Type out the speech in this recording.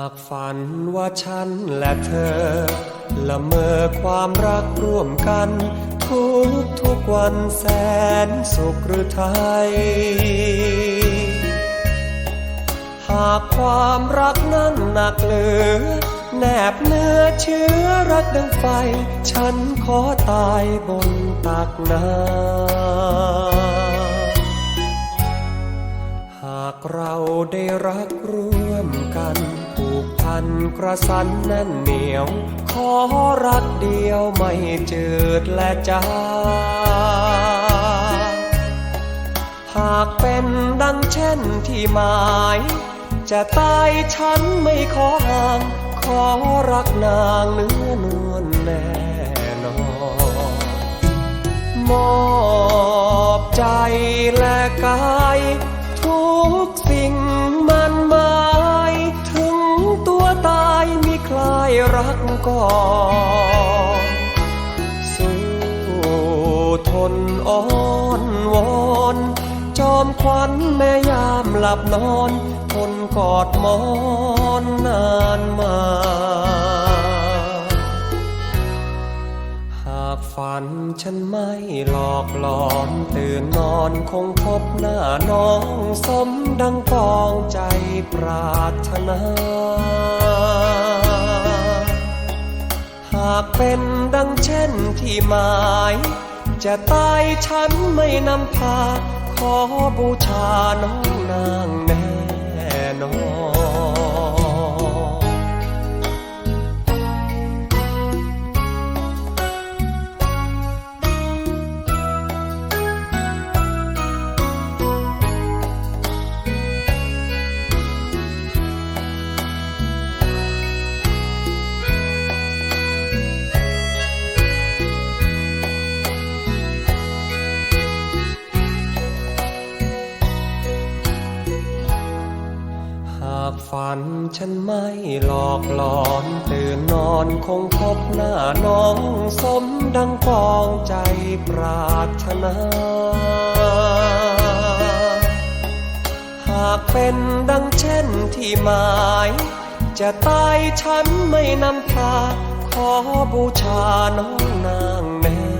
ากฝันว่าฉันและเธอ ละเมอความรักร่วมกัน ทุกทุกวันแสนสุขหรือไทย หากความรักนั้นหนักเหลือ แนบเนื้อเชื้อรักดังไฟ ฉันขอตายบนตักน้ำหากเราได้รักร่วมกันผู กพันกระสันแน่นเหนียว ขอรักเดียวไม่เจิดและจางหากเป็นดังเช่นที่หมาย จะตายฉันไม่ขอห่าง ขอรักนางเนื้อนวล รักก่อนสู้ทนอ้อนวอนจอมควันแม่ยามหลับนอนทนกอดมอนนานมา หากฝันฉันไม่หลอกหลอนตื่นนอนคงพบหน้าน้องสมดังปองใจปรารถนาากเป็นดังเช่นที่หมาย จะตายฉันไม่นำพา ขอบูชาน้องนางแน่นอนากฝันฉันไม่หลอกหลอนตื่นนอนคงพบหน้าน้องสมดังปองใจปรารถนา หากเป็นดังเช่นที่หมาย จะตายฉันไม่นำพาขอบูชาน้องนางแน่